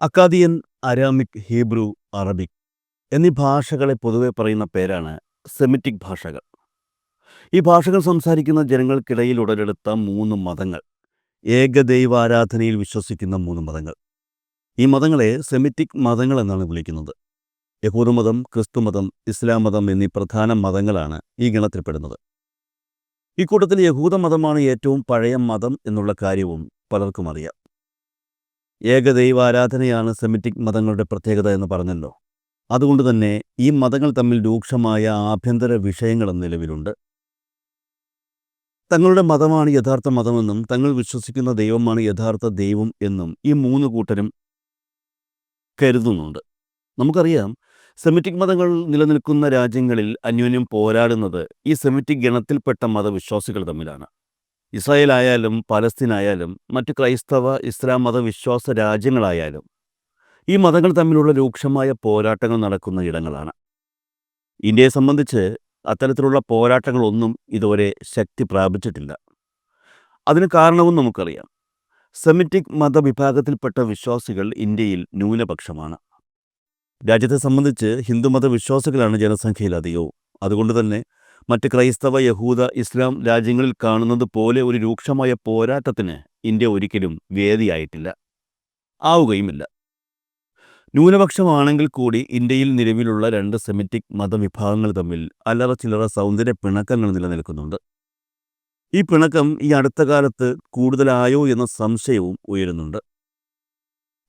അക്കാദിയൻ Aramaic Hebrew Arabic എന്നീ ഭാഷകളെ പൊതുവെ പറയുന്ന പേരാണ് സെമിറ്റിക് ഭാഷകൾ. ഈ ഭാഷകൾ സംസാരിക്കുന്ന ജനങ്ങൾക്കിടയിൽ ഉടലെടുത്ത മൂന്ന് മതങ്ങൾ ഏകദൈവാരാധനയിൽ വിശ്വസിക്കുന്ന മൂന്ന് മതങ്ങൾ. ഈ മതങ്ങളെ സെമിറ്റിക് മതങ്ങൾ എന്നാണ് വിളിക്കുന്നത്. യഹൂദമതം ക്രിസ്തുമതം ഇസ്ലാം മതം എന്നീ പ്രധാന മതങ്ങളാണ് ഈ ഗണത്തിൽപ്പെടുന്നത്. ഇക്കൂട്ടത്തിൽ യഹൂദമതമാണ് ഏറ്റവും പഴയ മതം എന്നുള്ള കാര്യവും പലർക്കും അറിയാം. ഏകദൈവാരാധനയാണ് സെമിറ്റിക് മതങ്ങളുടെ പ്രത്യേകത എന്ന് പറഞ്ഞല്ലോ. അതുകൊണ്ട് തന്നെ ഈ മതങ്ങൾ തമ്മിൽ രൂക്ഷമായ ആഭ്യന്തര വിഷയങ്ങളും നിലവിലുണ്ട്. തങ്ങളുടെ മതമാണ് യഥാർത്ഥ മതമെന്നും തങ്ങൾ വിശ്വസിക്കുന്ന ദൈവമാണ് യഥാർത്ഥ ദൈവം എന്നും ഈ മൂന്ന് കൂട്ടരും കരുതുന്നുണ്ട്. നമുക്കറിയാം സെമിറ്റിക് മതങ്ങൾ നിലനിൽക്കുന്ന രാജ്യങ്ങളിൽ അന്യോന്യം പോരാടുന്നത് ഈ സെമിറ്റിക് ഗണത്തിൽപ്പെട്ട മതവിശ്വാസികൾ തമ്മിലാണ്. ഇസ്രായേൽ പലസ്തീനായാലും മറ്റ് ക്രൈസ്തവ ഇസ്ലാം മതവിശ്വാസ രാജ്യങ്ങളായാലും ഈ മതങ്ങൾ തമ്മിലുള്ള രൂക്ഷമായ പോരാട്ടങ്ങൾ നടക്കുന്ന ഇടങ്ങളാണ്. ഇന്ത്യയെ സംബന്ധിച്ച് അത്തരത്തിലുള്ള പോരാട്ടങ്ങളൊന്നും ഇതുവരെ ശക്തി പ്രാപിച്ചിട്ടില്ല. അതിന് കാരണവും നമുക്കറിയാം. സെമിറ്റിക് മതവിഭാഗത്തിൽപ്പെട്ട വിശ്വാസികൾ ഇന്ത്യയിൽ ന്യൂനപക്ഷമാണ്. രാജ്യത്തെ സംബന്ധിച്ച് ഹിന്ദുമത വിശ്വാസികളാണ് ജനസംഖ്യയിൽ അധികവും. അതുകൊണ്ട് തന്നെ മറ്റ് ക്രൈസ്തവ യഹൂദ ഇസ്ലാം രാജ്യങ്ങളിൽ കാണുന്നത് പോലെ ഒരു രൂക്ഷമായ പോരാട്ടത്തിന് ഇന്ത്യ ഒരിക്കലും വേദിയായിട്ടില്ല. ആവുകയുമില്ല. ന്യൂനപക്ഷമാണെങ്കിൽ കൂടി ഇന്ത്യയിൽ നിലവിലുള്ള രണ്ട് സെമിറ്റിക് മതവിഭാഗങ്ങൾ തമ്മിൽ അല്ലറ ചില്ലറ സൗന്ദര്യ പിണക്കങ്ങൾ നിലനിൽക്കുന്നുണ്ട്. ഈ പിണക്കം ഈ അടുത്ത കാലത്ത് കൂടുതലായോ എന്ന സംശയവും ഉയരുന്നുണ്ട്.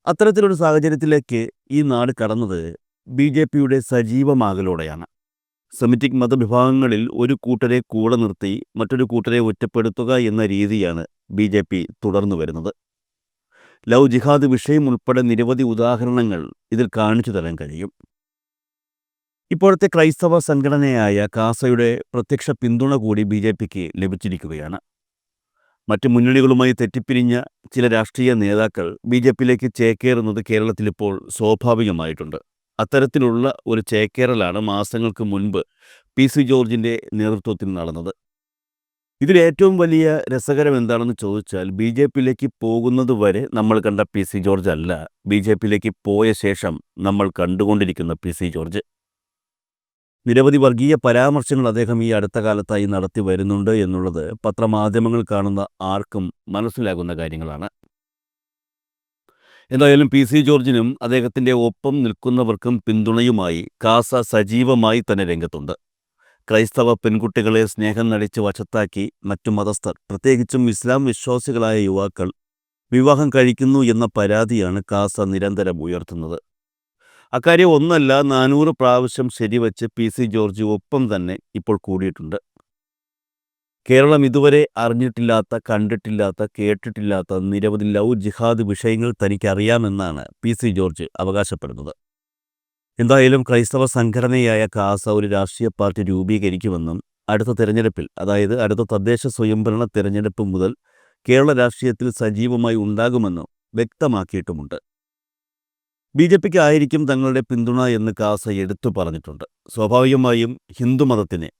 അത്തരത്തിലൊരു സാഹചര്യത്തിലേക്ക് ഈ നാട് കടന്നത് ബി ജെ പിയുടെ സജീവമാകലോടെയാണ്. സെമിറ്റിക് മതവിഭാഗങ്ങളിൽ ഒരു കൂട്ടരെ കൂടെ നിർത്തി മറ്റൊരു കൂട്ടരെ ഒറ്റപ്പെടുത്തുക എന്ന രീതിയാണ് ബി ജെ പി തുടർന്നു വരുന്നത്. ലവ് ജിഹാദ് വിഷയം ഉൾപ്പെടെ നിരവധി ഉദാഹരണങ്ങൾ ഇതിൽ കാണിച്ചു തരാൻ കഴിയും. ഇപ്പോഴത്തെ ക്രൈസ്തവ സംഘടനയായ കാസയുടെ പ്രത്യക്ഷ പിന്തുണ കൂടി ബി ജെ പിക്ക് ലഭിച്ചിരിക്കുകയാണ്. മറ്റ് മുന്നണികളുമായി തെറ്റിപ്പിരിഞ്ഞ ചില രാഷ്ട്രീയ നേതാക്കൾ ബി ജെ പിയിലേക്ക് ചേക്കേറുന്നത് കേരളത്തിലിപ്പോൾ സ്വാഭാവികമായിട്ടുണ്ട്. അത്തരത്തിലുള്ള ഒരു ചേക്കേറലാണ് മാസങ്ങൾക്ക് മുൻപ് പി സി ജോർജിന്റെ നേതൃത്വത്തിൽ നടന്നത്. ഇതിൽ ഏറ്റവും വലിയ രസകരം എന്താണെന്ന് ചോദിച്ചാൽ ബി ജെ പിയിലേക്ക് പോകുന്നത് വരെ നമ്മൾ കണ്ട പി സി ജോർജ് അല്ല. ബി ജെ പിയിലേക്ക് പോയ ശേഷം നമ്മൾ കണ്ടുകൊണ്ടിരിക്കുന്ന പി സി ജോർജ്. നിരവധി വർഗീയ പരാമർശങ്ങൾ അദ്ദേഹം ഈ അടുത്ത കാലത്തായി നടത്തി വരുന്നുണ്ട് എന്നുള്ളത് പത്രമാധ്യമങ്ങൾ കാണുന്ന ആർക്കും മനസ്സിലാകുന്ന കാര്യങ്ങളാണ്. എന്തായാലും പി സി ജോർജിനും അദ്ദേഹത്തിന്റെ ഒപ്പം നിൽക്കുന്നവർക്കും പിന്തുണയുമായി കാസ സജീവമായി തന്നെ രംഗത്തുണ്ട്. ക്രൈസ്തവ പെൺകുട്ടികളെ സ്നേഹം നടിച്ച് വശത്താക്കി മറ്റു മതസ്ഥർ പ്രത്യേകിച്ചും ഇസ്ലാം വിശ്വാസികളായ യുവാക്കൾ വിവാഹം കഴിക്കുന്നു എന്ന പരാതിയാണ് കാസ നിരന്തരം ഉയർത്തുന്നത്. അക്കാര്യം ഒന്നല്ല നാനൂറ് പ്രാവശ്യം ശരിവച്ച് പി സി ജോർജ് ഒപ്പം തന്നെ ഇപ്പോൾ കൂടിയിട്ടുണ്ട്. കേരളം ഇതുവരെ അറിഞ്ഞിട്ടില്ലാത്ത കണ്ടിട്ടില്ലാത്ത കേട്ടിട്ടില്ലാത്ത നിരവധി ലവ് ജിഹാദ് വിഷയങ്ങൾ തനിക്കറിയാമെന്നാണ് പി സി ജോർജ് അവകാശപ്പെടുന്നത്. എന്തായാലും ക്രൈസ്തവ സംഘടനയായ കാസ ഒരു രാഷ്ട്രീയ പാർട്ടി രൂപീകരിക്കുമെന്നും അടുത്ത തെരഞ്ഞെടുപ്പിൽ അതായത് അടുത്ത തദ്ദേശ സ്വയംഭരണ തെരഞ്ഞെടുപ്പ് മുതൽ കേരള രാഷ്ട്രീയത്തിൽ സജീവമായി ഉണ്ടാകുമെന്നും വ്യക്തമാക്കിയിട്ടുമുണ്ട്. ബി ജെ പിക്കായിരിക്കും തങ്ങളുടെ പിന്തുണ എന്ന് കാസ എടുത്തു പറഞ്ഞിട്ടുണ്ട്. സ്വാഭാവികമായും ഹിന്ദുമതത്തിനെ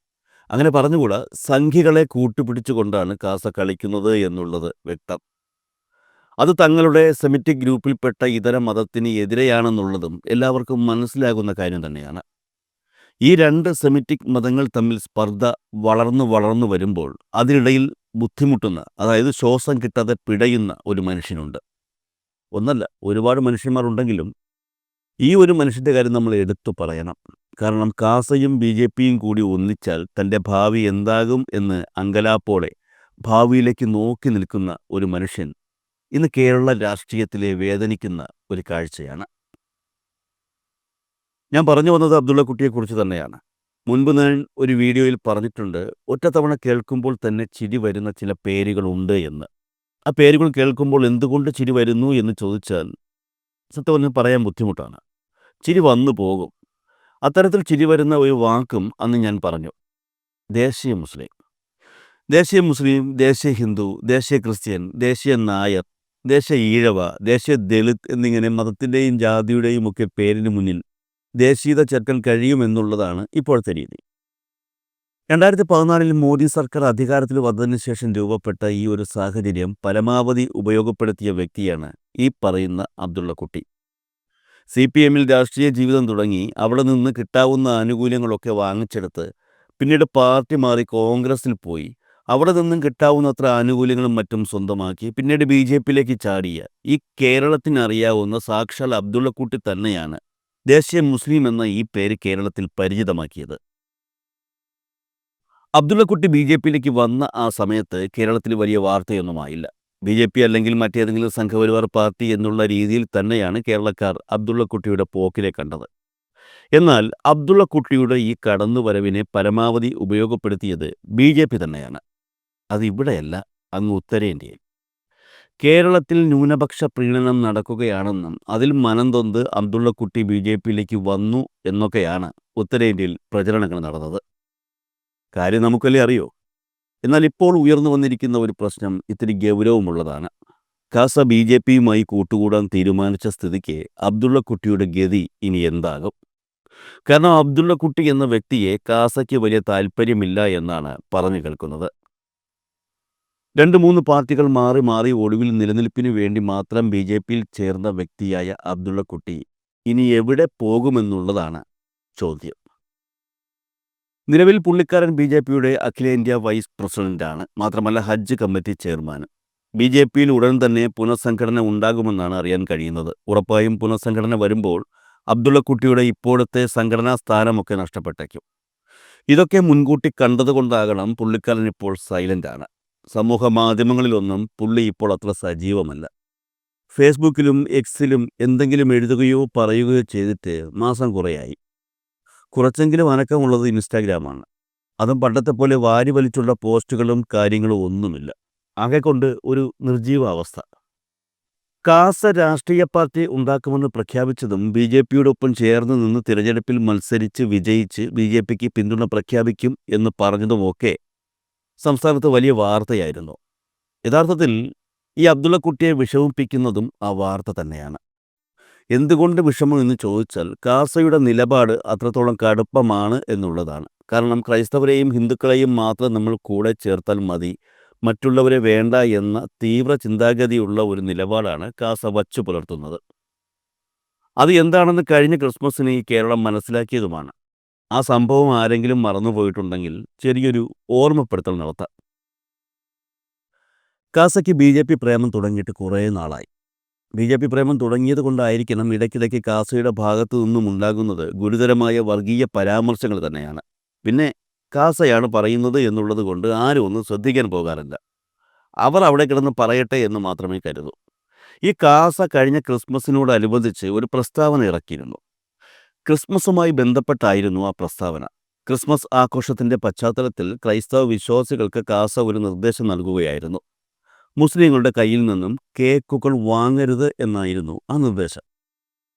അങ്ങനെ പറഞ്ഞുകൂടാ? സംഖ്യകളെ കൂട്ടുപിടിച്ചുകൊണ്ടാണ് കാസ കളിക്കുന്നത് എന്നുള്ളത് വ്യക്തം. അത് തങ്ങളുടെ സെമിറ്റിക് ഗ്രൂപ്പിൽപ്പെട്ട ഇതര മതത്തിന് എതിരെയാണെന്നുള്ളതും എല്ലാവർക്കും മനസ്സിലാകുന്ന കാര്യം തന്നെയാണ്. ഈ രണ്ട് സെമിറ്റിക് മതങ്ങൾ തമ്മിൽ സ്പർദ്ധ വളർന്നു വളർന്നു വരുമ്പോൾ അതിനിടയിൽ ബുദ്ധിമുട്ടുന്ന അതായത് ശ്വാസം കിട്ടാതെ പിടയുന്ന ഒരു മനുഷ്യനുണ്ട്. ഒന്നല്ല ഒരുപാട് മനുഷ്യന്മാരുണ്ടെങ്കിലും ഈ ഒരു മനുഷ്യന്റെ കാര്യം നമ്മൾ എടുത്തു പറയണം. കാരണം കാസയും ബി ജെ പിയും കൂടി ഒന്നിച്ചാൽ തന്റെ ഭാവി എന്താകും എന്ന് അങ്കലാപ്പോടെ ഭാവിയിലേക്ക് നോക്കി നിൽക്കുന്ന ഒരു മനുഷ്യൻ ഇന്ന് കേരള രാഷ്ട്രീയത്തിലെ വേദനിക്കുന്ന ഒരു കാഴ്ചയാണ്. ഞാൻ പറഞ്ഞു വന്നത് അബ്ദുള്ളക്കുട്ടിയെക്കുറിച്ച് തന്നെയാണ്. മുൻപ് ഞാൻ ഒരു വീഡിയോയിൽ പറഞ്ഞിട്ടുണ്ട് ഒറ്റത്തവണ കേൾക്കുമ്പോൾ തന്നെ ചിരി വരുന്ന ചില പേരുകളുണ്ട് എന്ന്. ആ പേരുകൾ കേൾക്കുമ്പോൾ എന്തുകൊണ്ട് ചിരി വരുന്നു എന്ന് ചോദിച്ചാൽ സത്യം പറയാൻ ബുദ്ധിമുട്ടാണ്. ചിരി വന്നു പോകും. അത്തരത്തിൽ ചിരി വരുന്ന ഒരു വാക്കും അന്ന് ഞാൻ പറഞ്ഞു. ദേശീയ മുസ്ലിം. ദേശീയ മുസ്ലിം ദേശീയ ഹിന്ദു ദേശീയ ക്രിസ്ത്യൻ ദേശീയ നായർ ദേശീയ ഈഴവ ദേശീയ ദളിത് എന്നിങ്ങനെ മതത്തിന്റെയും ജാതിയുടെയും ഒക്കെ പേരിന് മുന്നിൽ ദേശീയത ചേർക്കാൻ കഴിയുമെന്നുള്ളതാണ് ഇപ്പോഴത്തെ രീതി. രണ്ടായിരത്തി പതിനാലിൽ മോദി സർക്കാർ അധികാരത്തിൽ വന്നതിന് ശേഷം രൂപപ്പെട്ട ഈ ഒരു സാഹചര്യം പരമാവധി ഉപയോഗപ്പെടുത്തിയ വ്യക്തിയാണ് ഈ പറയുന്ന അബ്ദുള്ള കുട്ടി. സി പി എമ്മിൽ രാഷ്ട്രീയ ജീവിതം തുടങ്ങി അവിടെ നിന്ന് കിട്ടാവുന്ന ആനുകൂല്യങ്ങളൊക്കെ വാങ്ങിച്ചെടുത്ത് പിന്നീട് പാർട്ടി മാറി കോൺഗ്രസിൽ പോയി. അവിടെ നിന്നും കിട്ടാവുന്നത്ര ആനുകൂല്യങ്ങളും മറ്റും സ്വന്തമാക്കി പിന്നീട് ബി ജെ പിയിലേക്ക് ചാടിയ ഈ കേരളത്തിനറിയാവുന്ന സാക്ഷാൽ അബ്ദുള്ളക്കുട്ടി തന്നെയാണ് ദേശീയ മുസ്ലിം എന്ന ഈ പേര് കേരളത്തിൽ പരിചിതമാക്കിയത്. അബ്ദുള്ളക്കുട്ടി ബി ജെ പിയിലേക്ക് വന്ന ആ സമയത്ത് കേരളത്തിൽ വലിയ വാർത്തയൊന്നുമായില്ല ബി ജെ പി അല്ലെങ്കിൽ മറ്റേതെങ്കിലും സംഘപരിവാർ പാർട്ടി എന്നുള്ള രീതിയിൽ തന്നെയാണ് കേരളക്കാർ അബ്ദുള്ളക്കുട്ടിയുടെ പോക്കിനെ കണ്ടത്. എന്നാൽ അബ്ദുള്ളക്കുട്ടിയുടെ ഈ കടന്നുവരവിനെ പരമാവധി ഉപയോഗപ്പെടുത്തിയത് ബി ജെ പി തന്നെയാണ്. അതിവിടെയല്ല അങ്ങ് ഉത്തരേന്ത്യയിൽ. കേരളത്തിൽ ന്യൂനപക്ഷ പ്രീണനം നടക്കുകയാണെന്നും അതിൽ മനംതൊന്ത് അബ്ദുള്ളക്കുട്ടി ബി ജെ പിയിലേക്ക് വന്നു എന്നൊക്കെയാണ് ഉത്തരേന്ത്യയിൽ പ്രചരണങ്ങൾ നടന്നത്. കാര്യം നമുക്കല്ലേ അറിയോ? എന്നാൽ ഇപ്പോൾ ഉയർന്നു വന്നിരിക്കുന്ന ഒരു പ്രശ്നം ഇത്തിരി ഗൗരവമുള്ളതാണ്. കാസ ബി ജെ പിയുമായി കൂട്ടുകൂടാൻ തീരുമാനിച്ച സ്ഥിതിക്ക് അബ്ദുള്ള കുട്ടിയുടെ ഗതി ഇനി എന്താകും? കാരണം അബ്ദുള്ള കുട്ടി എന്ന വ്യക്തിയെ കാസയ്ക്ക് വലിയ താല്പര്യമില്ല എന്നാണ് പറഞ്ഞു കേൾക്കുന്നത്. രണ്ട് മൂന്ന് പാർട്ടികൾ മാറി മാറി ഒടുവിൽ നിലനിൽപ്പിനു വേണ്ടി മാത്രം ബി ജെ പിയിൽ ചേർന്ന വ്യക്തിയായ അബ്ദുള്ള കുട്ടി ഇനി എവിടെ പോകുമെന്നുള്ളതാണ് ചോദ്യം. നിലവിൽ പുള്ളിക്കാരൻ ബി ജെ പിയുടെ അഖിലേന്ത്യാ വൈസ് പ്രസിഡന്റാണ്. മാത്രമല്ല ഹജ്ജ് കമ്മിറ്റി ചെയർമാൻ ബി ജെ പിയിൽ ഉടൻ തന്നെ പുനഃസംഘടന ഉണ്ടാകുമെന്നാണ് അറിയാൻ കഴിയുന്നത്. ഉറപ്പായും പുനഃസംഘടന വരുമ്പോൾ അബ്ദുള്ളക്കുട്ടിയുടെ ഇപ്പോഴത്തെ സംഘടനാ സ്ഥാനമൊക്കെ നഷ്ടപ്പെട്ടേക്കും. ഇതൊക്കെ മുൻകൂട്ടി കണ്ടതുകൊണ്ടാകണം പുള്ളിക്കാരൻ ഇപ്പോൾ സൈലന്റാണ് സമൂഹ മാധ്യമങ്ങളിലൊന്നും പുള്ളി ഇപ്പോൾ അത്ര സജീവമല്ല. ഫേസ്ബുക്കിലും എക്സിലും എന്തെങ്കിലും എഴുതുകയോ പറയുകയോ ചെയ്തിട്ട് മാസം കുറയായി. കുറച്ചെങ്കിലും അനക്കമുള്ളത് ഇൻസ്റ്റാഗ്രാമാണ്. അതും പണ്ടത്തെ പോലെ വാരി വലിച്ചുള്ള പോസ്റ്റുകളും കാര്യങ്ങളും ഒന്നുമില്ല. ആകെ കൊണ്ട് ഒരു നിർജീവ അവസ്ഥ കാസ രാഷ്ട്രീയ പാർട്ടി ഉണ്ടാക്കുമെന്ന് പ്രഖ്യാപിച്ചതും ബി ജെ പിയോടൊപ്പം ചേർന്ന് നിന്ന് തിരഞ്ഞെടുപ്പിൽ മത്സരിച്ച് വിജയിച്ച് ബി ജെ പിക്ക് പിന്തുണ പ്രഖ്യാപിക്കും എന്ന് പറഞ്ഞതുമൊക്കെ സംസ്ഥാനത്ത് വലിയ വാർത്തയായിരുന്നു. യഥാർത്ഥത്തിൽ ഈ അബ്ദുള്ളക്കുട്ടിയെ വിഷമിപ്പിക്കുന്നതും ആ വാർത്ത തന്നെയാണ്. എന്തുകൊണ്ട് വിഷമം എന്ന് ചോദിച്ചാൽ കാസയുടെ നിലപാട് അത്രത്തോളം കടുപ്പമാണ് എന്നുള്ളതാണ്. കാരണം ക്രൈസ്തവരെയും ഹിന്ദുക്കളെയും മാത്രം നമ്മൾ കൂടെ ചേർത്താൽ മതി. മറ്റുള്ളവരെ വേണ്ട എന്ന തീവ്ര ചിന്താഗതിയുള്ള ഒരു നിലപാടാണ് കാസ വച്ചു പുലർത്തുന്നത്. അത് എന്താണെന്ന് കഴിഞ്ഞ ക്രിസ്മസിന് ഈ കേരളം മനസ്സിലാക്കിയതുമാണ്. ആ സംഭവം ആരെങ്കിലും മറന്നുപോയിട്ടുണ്ടെങ്കിൽ ചെറിയൊരു ഓർമ്മപ്പെടുത്തൽ നടത്താം. കാസയ്ക്ക് ബി ജെ പി പ്രേമം തുടങ്ങിയിട്ട് കുറേ നാളായി. ബി ജെ പി പ്രേമം തുടങ്ങിയത് കൊണ്ടായിരിക്കണം ഇടയ്ക്കിടയ്ക്ക് കാസയുടെ ഭാഗത്തു നിന്നും ഉണ്ടാകുന്നത് ഗുരുതരമായ വർഗീയ പരാമർശങ്ങൾ തന്നെയാണ്. പിന്നെ കാസയാണ് പറയുന്നത് എന്നുള്ളത് കൊണ്ട് ആരും ഒന്നും ശ്രദ്ധിക്കാൻ പോകാറില്ല. അവർ അവിടെ കിടന്ന് പറയട്ടെ എന്ന് മാത്രമേ കരുതൂ. ഈ കാസ കഴിഞ്ഞ ക്രിസ്മസിനോടനുബന്ധിച്ച് ഒരു പ്രസ്താവന ഇറക്കിയിരുന്നു. ക്രിസ്മസുമായി ബന്ധപ്പെട്ടായിരുന്നു ആ പ്രസ്താവന. ക്രിസ്മസ് ആഘോഷത്തിന്റെ പശ്ചാത്തലത്തിൽ ക്രൈസ്തവ വിശ്വാസികൾക്ക് കാസ ഒരു നിർദ്ദേശം നൽകുകയായിരുന്നു. മുസ്ലിങ്ങളുടെ കയ്യിൽ നിന്നും കേക്കുകൾ വാങ്ങരുത് എന്നായിരുന്നു ആ നിർദ്ദേശം.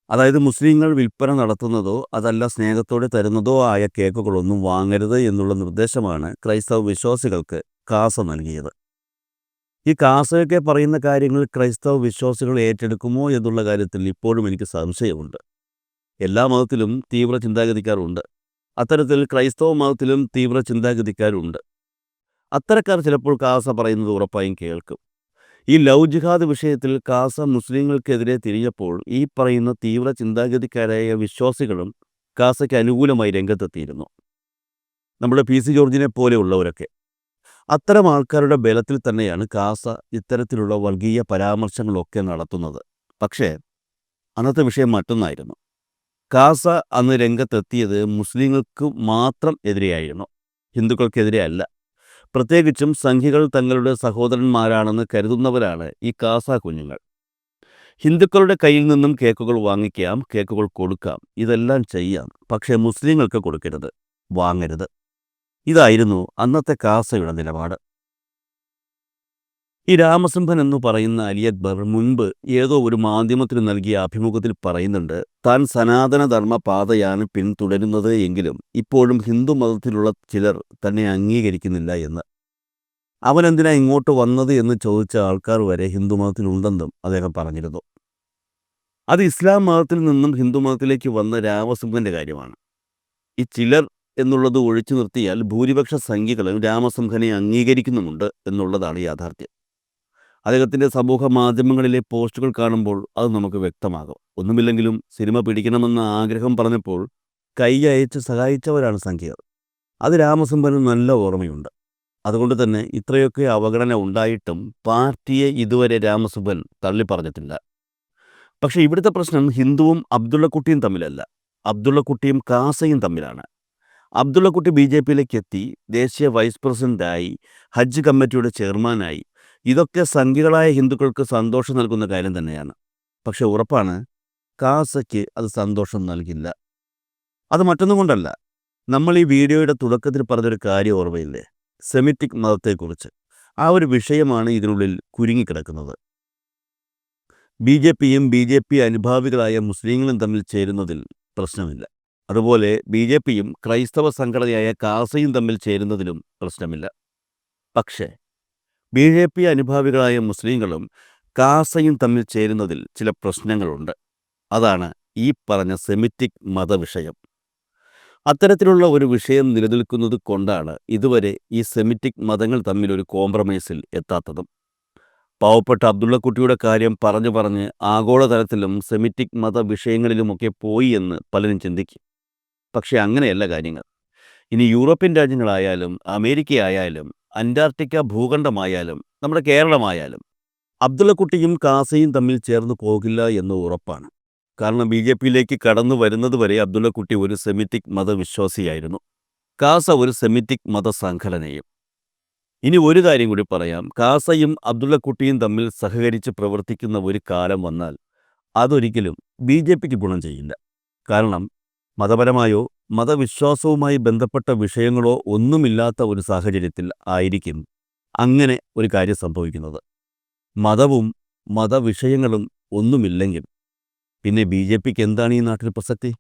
അതായത് മുസ്ലിങ്ങൾ വിൽപ്പന നടത്തുന്നതോ അതല്ല സ്നേഹത്തോടെ തരുന്നതോ ആയ കേക്കുകളൊന്നും വാങ്ങരുത് എന്നുള്ള നിർദ്ദേശമാണ് ക്രൈസ്തവ വിശ്വാസികൾക്ക് കാസ നൽകിയത്. ഈ കാസയൊക്കെ പറയുന്ന കാര്യങ്ങൾ ക്രൈസ്തവ വിശ്വാസികൾ ഏറ്റെടുക്കുമോ എന്നുള്ള കാര്യത്തിൽ ഇപ്പോഴും എനിക്ക് സംശയമുണ്ട്. എല്ലാ മതത്തിലും തീവ്ര ചിന്താഗതിക്കാരുണ്ട്. അത്തരത്തിൽ ക്രൈസ്തവ മതത്തിലും തീവ്ര ചിന്താഗതിക്കാരുണ്ട്. അത്തരക്കാർ ചിലപ്പോൾ കാസ പറയുന്നത് ഉറപ്പായും കേൾക്കും. ഈ ലവ് ജിഹാദ് വിഷയത്തിൽ കാസ മുസ്ലിങ്ങൾക്കെതിരെ തിരിഞ്ഞപ്പോൾ ഈ പറയുന്ന തീവ്ര ചിന്താഗതിക്കാരായ വിശ്വാസികളും കാസയ്ക്ക് അനുകൂലമായി രംഗത്തെത്തിയിരുന്നു. നമ്മുടെ പി സി ജോർജിനെ പോലെയുള്ളവരൊക്കെ അത്തരം ആൾക്കാരുടെ ബലത്തിൽ തന്നെയാണ് കാസ ഇത്തരത്തിലുള്ള വർഗീയ പരാമർശങ്ങളൊക്കെ നടത്തുന്നത്. പക്ഷേ അന്നത്തെ വിഷയം മറ്റൊന്നായിരുന്നു. കാസ അന്ന് രംഗത്തെത്തിയത് മുസ്ലിങ്ങൾക്ക് മാത്രം എതിരെയായിരുന്നു. ഹിന്ദുക്കൾക്കെതിരെ അല്ല. പ്രത്യേകിച്ചും സംഘികൾ തങ്ങളുടെ സഹോദരന്മാരാണെന്ന് കരുതുന്നവരാണ് ഈ കാസ കുഞ്ഞുങ്ങൾ. ഹിന്ദുക്കളുടെ കയ്യിൽ നിന്നും കേക്കുകൾ വാങ്ങിക്കാം കേക്കുകൾ കൊടുക്കാം ഇതെല്ലാം ചെയ്യാം പക്ഷേ മുസ്ലിങ്ങൾക്ക് കൊടുക്കരുത് വാങ്ങരുത്. ഇതായിരുന്നു അന്നത്തെ കാസയുടെ നിലപാട്. ഈ രാമസിംഹൻ എന്ന് പറയുന്ന അലി അക്ബർ മുൻപ് ഏതോ ഒരു മാധ്യമത്തിന് നൽകിയ അഭിമുഖത്തിൽ പറയുന്നുണ്ട് താൻ സനാതനധർമ്മ പാതയാണ് പിന്തുടരുന്നത് എങ്കിലും ഇപ്പോഴും ഹിന്ദു മതത്തിലുള്ള ചിലർ തന്നെ അംഗീകരിക്കുന്നില്ല എന്ന്. അവൻ എന്തിനാ ഇങ്ങോട്ട് വന്നത് എന്ന് ചോദിച്ച ആൾക്കാർ വരെ ഹിന്ദു മതത്തിലുണ്ടെന്നും അദ്ദേഹം പറഞ്ഞിരുന്നു. അത് ഇസ്ലാം മതത്തിൽ നിന്നും ഹിന്ദു മതത്തിലേക്ക് വന്ന രാമസിംഹന്റെ കാര്യമാണ്. ഈ ചിലർ എന്നുള്ളത് ഒഴിച്ചു നിർത്തിയാൽ ഭൂരിപക്ഷ സംഖ്യകളും രാമസിംഹനെ അംഗീകരിക്കുന്നുമുണ്ട് എന്നുള്ളതാണ് യാഥാർത്ഥ്യം. അദ്ദേഹത്തിന്റെ സമൂഹ മാധ്യമങ്ങളിലെ പോസ്റ്റുകൾ കാണുമ്പോൾ അത് നമുക്ക് വ്യക്തമാകും. ഒന്നുമില്ലെങ്കിലും സിനിമ പിടിക്കണമെന്ന ആഗ്രഹം പറഞ്ഞപ്പോൾ കൈ അയച്ച് സഹായിച്ചവരാണ് സംഖ്യകൾ അത് രാമസുംബന് നല്ല ഓർമ്മയുണ്ട്. അതുകൊണ്ട് തന്നെ ഇത്രയൊക്കെ അവഗണന ഉണ്ടായിട്ടും പാർട്ടിയെ ഇതുവരെ രാമസുബൻ തള്ളിപ്പറഞ്ഞിട്ടില്ല. പക്ഷേ ഇവിടുത്തെ പ്രശ്നം ഹിന്ദുവും അബ്ദുള്ളക്കുട്ടിയും തമ്മിലല്ല. അബ്ദുള്ളക്കുട്ടിയും കാസയും തമ്മിലാണ്. അബ്ദുള്ളക്കുട്ടി ബി ജെ പിയിലേക്ക് എത്തി ദേശീയ വൈസ് പ്രസിഡന്റായി ഹജ്ജ് കമ്മിറ്റിയുടെ ചെയർമാനായി ഇതൊക്കെ ഹിന്ദുക്കൾക്ക് സന്തോഷം നൽകുന്ന കാര്യം തന്നെയാണ്. പക്ഷെ ഉറപ്പാണ് കാസയ്ക്ക് അത് സന്തോഷം നൽകില്ല. അത് മറ്റൊന്നും കൊണ്ടല്ല. നമ്മൾ ഈ വീഡിയോയുടെ തുടക്കത്തിൽ പറഞ്ഞൊരു കാര്യം ഓർമ്മയില്ലേ? സെമിറ്റിക് മതത്തെക്കുറിച്ച്. ആ ഒരു വിഷയമാണ് ഇതിനുള്ളിൽ കുരുങ്ങിക്കിടക്കുന്നത്. ബി ജെ പിയും ബി ജെ പി അനുഭാവികളായ മുസ്ലിങ്ങളും തമ്മിൽ ചേരുന്നതിൽ പ്രശ്നമില്ല. അതുപോലെ ബി ജെ പിയും ക്രൈസ്തവ സംഘടനയായ കാസയും തമ്മിൽ ചേരുന്നതിലും പ്രശ്നമില്ല. പക്ഷേ ബി ജെ പി അനുഭാവികളായ മുസ്ലിങ്ങളും കാസയും തമ്മിൽ ചേരുന്നതിൽ ചില പ്രശ്നങ്ങളുണ്ട്. അതാണ് ഈ പറഞ്ഞ സെമിറ്റിക് മതവിഷയം. അത്തരത്തിലുള്ള ഒരു വിഷയം നിലനിൽക്കുന്നത് കൊണ്ടാണ് ഇതുവരെ ഈ സെമിറ്റിക് മതങ്ങൾ തമ്മിൽ ഒരു കോംപ്രമൈസിൽ എത്താത്തതും. പാവപ്പെട്ട അബ്ദുള്ളക്കുട്ടിയുടെ കാര്യം പറഞ്ഞു പറഞ്ഞ് ആഗോളതലത്തിലും സെമിറ്റിക് മത വിഷയങ്ങളിലുമൊക്കെ പോയി എന്ന് പലരും ചിന്തിക്കും. പക്ഷേ അങ്ങനെയല്ല കാര്യങ്ങൾ. ഇനി യൂറോപ്യൻ രാജ്യങ്ങളായാലും അമേരിക്കയായാലും അന്റാർട്ടിക്ക ഭൂഖണ്ഡമായാലും നമ്മുടെ കേരളമായാലും അബ്ദുള്ളക്കുട്ടിയും കാസയും തമ്മിൽ ചേർന്ന് പോകില്ല എന്ന് ഉറപ്പാണ്. കാരണം ബി ജെ പിയിലേക്ക് കടന്നു വരുന്നതുവരെ അബ്ദുള്ളക്കുട്ടി ഒരു സെമിറ്റിക് മതവിശ്വാസിയായിരുന്നു. കാസ ഒരു സെമിറ്റിക് മതസംഘടനയും. ഇനി ഒരു കാര്യം കൂടി പറയാം. കാസയും അബ്ദുള്ളക്കുട്ടിയും തമ്മിൽ സഹകരിച്ച് പ്രവർത്തിക്കുന്ന ഒരു കാലം വന്നാൽ അതൊരിക്കലും ബി ജെ പിക്ക് ഗുണം ചെയ്യില്ല. കാരണം മതപരമായോ മതവിശ്വാസവുമായി ബന്ധപ്പെട്ട വിഷയങ്ങളോ ഒന്നുമില്ലാത്ത ഒരു സാഹചര്യത്തിൽ ആയിരിക്കും അങ്ങനെ ഒരു കാര്യം സംഭവിക്കുന്നത്. മതവും മതവിഷയങ്ങളും ഒന്നുമില്ലെങ്കിൽ പിന്നെ ബി ജെ പിക്ക് എന്താണ് ഈ നാട്ടിൽ പ്രസക്തി?